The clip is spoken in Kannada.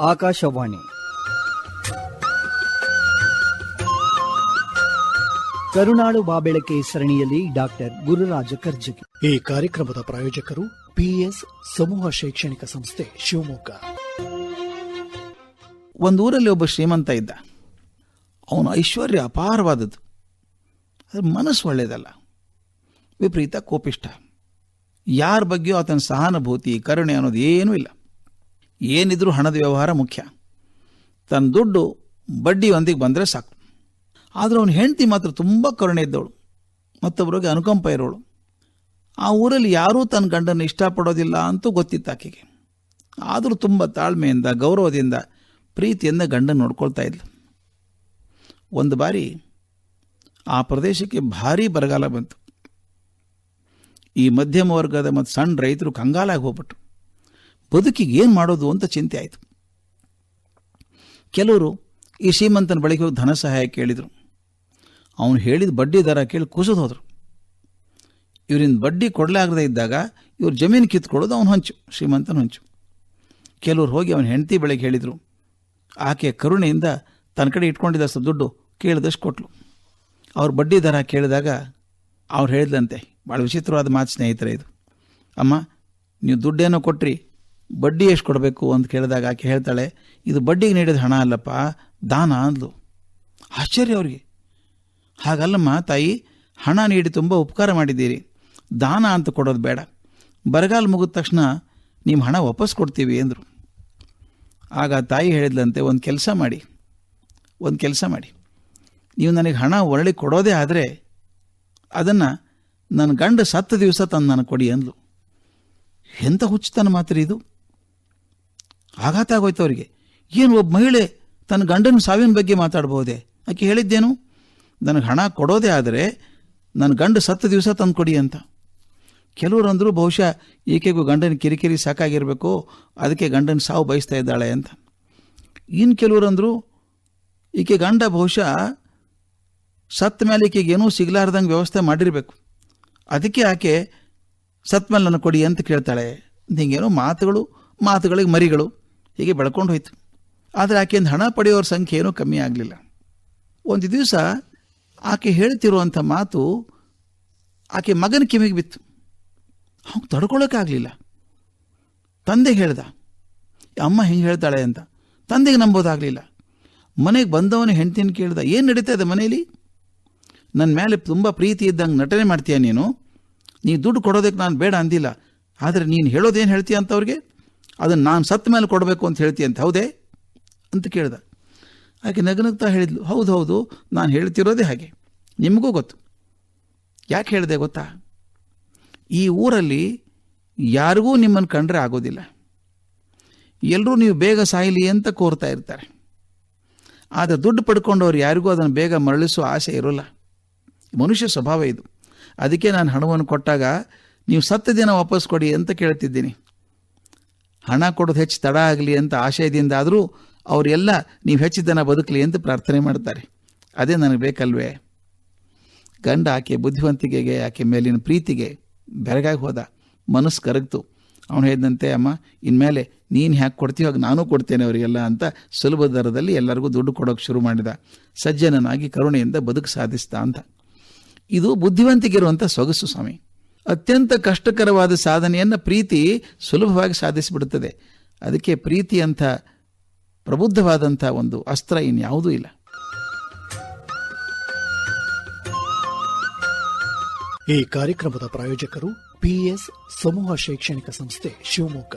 ಆಕಾಶವಾಣಿ. ಕರುಣಾಳು ಬಾಬೆಳಕೆ ಸರಣಿಯಲ್ಲಿ ಡಾಕ್ಟರ್ ಗುರುರಾಜ ಕರ್ಜಗಿ. ಈ ಕಾರ್ಯಕ್ರಮದ ಪ್ರಾಯೋಜಕರು ಪಿಎಸ್ ಸಮೂಹ ಶೈಕ್ಷಣಿಕ ಸಂಸ್ಥೆ ಶಿವಮೊಗ್ಗ. ಒಂದು ಊರಲ್ಲಿ ಒಬ್ಬ ಶ್ರೀಮಂತ ಇದ್ದ. ಅವನ ಐಶ್ವರ್ಯ ಅಪಾರವಾದದ್ದು. ಅದ್ರ ಮನಸ್ಸು ಒಳ್ಳೆಯದಲ್ಲ. ವಿಪರೀತ ಕೋಪಿಷ್ಟ ಯಾರ ಬಗ್ಗೆಯೂ ಆತನ ಸಹಾನುಭೂತಿ ಕರುಣೆ ಅನ್ನೋದು ಏನೂ ಇಲ್ಲ. ಏನಿದ್ರೂ ಹಣದ ವ್ಯವಹಾರ ಮುಖ್ಯ. ತನ್ನ ದುಡ್ಡು ಬಡ್ಡಿ ಒಂದಿಗೆ ಬಂದರೆ ಸಾಕು. ಆದರೆ ಅವನ ಹೆಂಡತಿ ಮಾತ್ರ ತುಂಬ ಕರುಣೆ ಇದ್ದವಳು. ಮತ್ತೊಬ್ಬರಿಗೆ ಅನುಕಂಪ ಇರೋಳು. ಆ ಊರಲ್ಲಿ ಯಾರೂ ತನ್ನ ಗಂಡನ್ನು ಇಷ್ಟಪಡೋದಿಲ್ಲ ಅಂತೂ ಗೊತ್ತಿತ್ತು ಆಕೆಗೆ. ಆದರೂ ತುಂಬ ತಾಳ್ಮೆಯಿಂದ, ಗೌರವದಿಂದ, ಪ್ರೀತಿಯಿಂದ ಗಂಡನ ನೋಡ್ಕೊಳ್ತಾ ಇದ್ಲು. ಒಂದು ಬಾರಿ ಆ ಪ್ರದೇಶಕ್ಕೆ ಭಾರೀ ಬರಗಾಲ ಬಂತು. ಈ ಮಧ್ಯಮ ವರ್ಗದ ಮತ್ತು ಸಣ್ಣ ರೈತರು ಕಂಗಾಲಾಗಿ ಹೋಗ್ಬಿಟ್ರು. ಬದುಕಿಗೆ ಏನು ಮಾಡೋದು ಅಂತ ಚಿಂತೆ ಆಯಿತು. ಕೆಲವರು ಈ ಶ್ರೀಮಂತನ ಬಳಿಗೆ ಹೋಗಿ ಧನ ಸಹಾಯ ಕೇಳಿದರು. ಅವನು ಹೇಳಿದ ಬಡ್ಡಿ ದರ ಕೇಳಿ ಕುಸಿದು ಹೋದರು. ಇವರಿಂದ ಬಡ್ಡಿ ಕೊಡಲಾಗದೇ ಇದ್ದಾಗ ಇವ್ರು ಜಮೀನು ಕಿತ್ಕೊಳ್ಳೋದು ಅವನು ಹೊಂಚು, ಶ್ರೀಮಂತನ ಹೊಂಚು. ಕೆಲವ್ರು ಹೋಗಿ ಅವನ ಹೆಂಡತಿ ಬಳಿಗೆ ಹೇಳಿದರು, ಆಕೆ ಕರುಣೆಯಿಂದ ತನ್ನ ಕಡೆ ಇಟ್ಕೊಂಡಿದ್ದಷ್ಟು ದುಡ್ಡು ಕೇಳಿದಷ್ಟು ಕೊಟ್ಲು. ಅವ್ರ ಬಡ್ಡಿ ದರ ಕೇಳಿದಾಗ ಅವ್ರು ಹೇಳಿದಂತೆ ಭಾಳ ವಿಚಿತ್ರವಾದ ಮಾತು ಸ್ನೇಹಿತರೆ ಇದು. ಅಮ್ಮ, ನೀವು ದುಡ್ಡೇನೋ ಕೊಟ್ರಿ ಬಡ್ಡಿ ಎಷ್ಟು ಕೊಡಬೇಕು ಅಂತ ಕೇಳಿದಾಗ ಆಕೆ ಹೇಳ್ತಾಳೆ, ಇದು ಬಡ್ಡಿಗೆ ನೀಡಿದ ಹಣ ಅಲ್ಲಪ್ಪ, ದಾನ ಅಂದ್ಲು. ಆಶ್ಚರ್ಯ ಅವರಿಗೆ. ಹಾಗಲ್ಲಮ್ಮ ತಾಯಿ, ಹಣ ನೀಡಿ ತುಂಬ ಉಪಕಾರ ಮಾಡಿದ್ದೀರಿ. ದಾನ ಅಂತ ಕೊಡೋದು ಬೇಡ. ಬರಗಾಲ ಮುಗಿದ ತಕ್ಷಣ ನಿಮ್ಮ ಹಣ ವಾಪಸ್ ಕೊಡ್ತೀವಿ ಅಂದರು. ಆಗ ತಾಯಿ ಹೇಳಿದ್ಲಂತೆ, ಒಂದು ಕೆಲಸ ಮಾಡಿ. ಒಂದು ಕೆಲಸ ಮಾಡಿ. ನೀವು ನನಗೆ ಹಣ ಒರಳಿ ಕೊಡೋದೇ ಆದರೆ ಅದನ್ನು ನನ್ನ ಗಂಡ ಸತ್ತ ದಿವಸ ತಂದು ನನಗೆ ಕೊಡಿ ಅಂದ್ಲು. ಎಂಥ ಹುಚ್ಚುತನ ಮಾತ್ರ ಇದು. ಆಘಾತ ಆಗೋಯ್ತು ಅವರಿಗೆ. ಏನು ಒಬ್ಬ ಮಹಿಳೆ ತನ್ನ ಗಂಡನ ಸಾವಿನ ಬಗ್ಗೆ ಮಾತಾಡ್ಬೋದೇ ಆಕೆ ಹೇಳಿದ್ದೇನು? ನನಗೆ ಹಣ ಕೊಡೋದೇ ಆದರೆ ನನ್ನ ಗಂಡ ಸತ್ತು ದಿವಸ ತಂದು ಕೊಡಿ ಅಂತ. ಕೆಲವರು ಅಂದರು ಬಹುಶಃ ಈಕೆಗೂ ಗಂಡನ ಕಿರಿಕಿರಿ ಸಾಕಾಗಿರಬೇಕು, ಅದಕ್ಕೆ ಗಂಡನ ಸಾವು ಬಯಸ್ತಾ ಇದ್ದಾಳೆ ಅಂತ. ಇನ್ನು ಕೆಲವರು ಅಂದರು ಈಕೆ ಗಂಡ ಬಹುಶಃ ಸತ್ತ ಮೇಲೆ ಈಕೆಗೆ ಏನೂ ಸಿಗಲಾರ್ದಂಗೆ ವ್ಯವಸ್ಥೆ ಮಾಡಿರಬೇಕು. ಅದಕ್ಕೆ ಆಕೆ ಸತ್ತ ಮೇಲೆ ಕೊಡಿ ಅಂತ ಕೇಳ್ತಾಳೆ. ಹಿಂಗೇನೋ ಮಾತುಗಳು, ಮಾತುಗಳಿಗೆ ಮರಿಗಳು. ಹೀಗೆ ಬೆಳ್ಕೊಂಡು ಹೋಯ್ತು. ಆದರೆ ಆಕೆಯಿಂದ ಹಣ ಪಡೆಯೋರ ಸಂಖ್ಯೆ ಏನೂ ಕಮ್ಮಿ ಆಗಲಿಲ್ಲ. ಒಂದು ದಿವಸ ಆಕೆ ಹೇಳ್ತಿರುವಂಥ ಮಾತು ಆಕೆ ಮಗನ ಕಿವಿಗೆ ಬಿತ್ತು. ಅವ್ನು ತಡ್ಕೊಳ್ಳೋಕ್ಕಾಗಲಿಲ್ಲ ತಂದೆಗೆ ಹೇಳ್ದ, ಅಮ್ಮ ಹೆಂಗೆ ಹೇಳ್ತಾಳೆ ಅಂತ. ತಂದೆಗೆ ನಂಬೋದಾಗಲಿಲ್ಲ. ಮನೆಗೆ ಬಂದವನು ಹೆಂಡ್ತೀನಿ ಕೇಳ್ದ, ಏನು ನಡೀತಾ ಇದೆ ಮನೇಲಿ? ನನ್ನ ಮೇಲೆ ತುಂಬ ಪ್ರೀತಿ ಇದ್ದಂಗೆ ನಟನೆ ಮಾಡ್ತೀಯ ನೀನು? ನೀ ದುಡ್ಡು ಕೊಡೋದಕ್ಕೆ ನಾನು ಬೇಡ ಅಂದಿಲ್ಲ. ಆದರೆ ನೀನು ಹೇಳೋದೇನು ಹೇಳ್ತೀಯ ಅಂತ ಅವ್ರಿಗೆ ಅದನ್ನು ನಾನು ಸತ್ತ ಮೇಲೆ ಕೊಡಬೇಕು ಅಂತ ಹೇಳ್ತೀಯ ಅಂತ ಹೌದೇ? ಅಂತ ಕೇಳ್ದ. ಆಕೆ ನಗನಗ್ತಾ ಹೇಳಿದ್ಲು, ಹೌದು ಹೌದು, ನಾನು ಹೇಳ್ತಿರೋದೇ ಹಾಗೆ. ನಿಮಗೂ ಗೊತ್ತು. ಯಾಕೆ ಹೇಳಿದೆ ಗೊತ್ತಾ? ಈ ಊರಲ್ಲಿ ಯಾರಿಗೂ ನಿಮ್ಮನ್ನು ಕಂಡ್ರೆ ಆಗೋದಿಲ್ಲ. ಎಲ್ಲರೂ ನೀವು ಬೇಗ ಸಾಯಲಿ ಅಂತ ಕೋರ್ತಾ ಇರ್ತಾರೆ. ಆದರೆ ದುಡ್ಡು ಪಡ್ಕೊಂಡವ್ರು ಯಾರಿಗೂ ಅದನ್ನು ಬೇಗ ಮರಳಿಸೋ ಆಸೆ ಇರೋಲ್ಲ. ಮನುಷ್ಯ ಸ್ವಭಾವ ಇದು. ಅದಕ್ಕೆ ನಾನು ಹಣವನ್ನು ಕೊಟ್ಟಾಗ ನೀವು ಸತ್ತ ದಿನ ವಾಪಸ್ ಕೊಡಿ ಅಂತ ಕೇಳ್ತಿದ್ದೀನಿ. ಹಣ ಕೊಡೋದು ಹೆಚ್ಚು ತಡ ಆಗಲಿ ಅಂತ ಆಶಯದಿಂದ ಆದರೂ ಅವರೆಲ್ಲ ನೀವು ಹೆಚ್ಚು ದಿನ ಬದುಕಲಿ ಅಂತ ಪ್ರಾರ್ಥನೆ ಮಾಡ್ತಾರೆ. ಅದೇ ನನಗೆ ಬೇಕಲ್ವೇ? ಗಂಡ ಆಕೆ ಬುದ್ಧಿವಂತಿಕೆಗೆ, ಆಕೆ ಮೇಲಿನ ಪ್ರೀತಿಗೆ ಬೆರಗಾಗಿ ಹೋದ. ಮನಸ್ಸು ಕರಗ್ತು. ಅವನು ಹೇಳಿದಂತೆ, ಅಮ್ಮ, ಇನ್ಮೇಲೆ ನೀನು ಹ್ಯಾಕೆ ಕೊಡ್ತೀವಿ ಹಾಗೆ ನಾನು ಕೊಡ್ತೇನೆ ಅವರಿಗೆಲ್ಲ ಅಂತ ಸುಲಭ ದರದಲ್ಲಿ ಎಲ್ಲರಿಗೂ ದುಡ್ಡು ಕೊಡೋಕೆ ಶುರು ಮಾಡಿದ. ಸಜ್ಜನನಾಗಿ ಕರುಣೆಯಿಂದ ಬದುಕು ಸಾಧಿಸ್ತಾ ಅಂತ. ಇದು ಬುದ್ಧಿವಂತಿಕೆ ಇರುವಂಥ ಸೊಗಸು ಸ್ವಾಮಿ. ಅತ್ಯಂತ ಕಷ್ಟಕರವಾದ ಸಾಧನೆಯನ್ನು ಪ್ರೀತಿ ಸುಲಭವಾಗಿ ಸಾಧಿಸಿಬಿಡುತ್ತದೆ. ಅದಕ್ಕೆ ಪ್ರೀತಿ ಅಂತ ಪ್ರಬುದ್ಧವಾದಂಥ ಒಂದು ಅಸ್ತ್ರ ಇನ್ಯಾವುದೂ ಇಲ್ಲ. ಈ ಕಾರ್ಯಕ್ರಮದ ಪ್ರಾಯೋಜಕರು ಪಿಎಸ್ ಸಮೂಹ ಶೈಕ್ಷಣಿಕ ಸಂಸ್ಥೆ ಶಿವಮೊಗ್ಗ.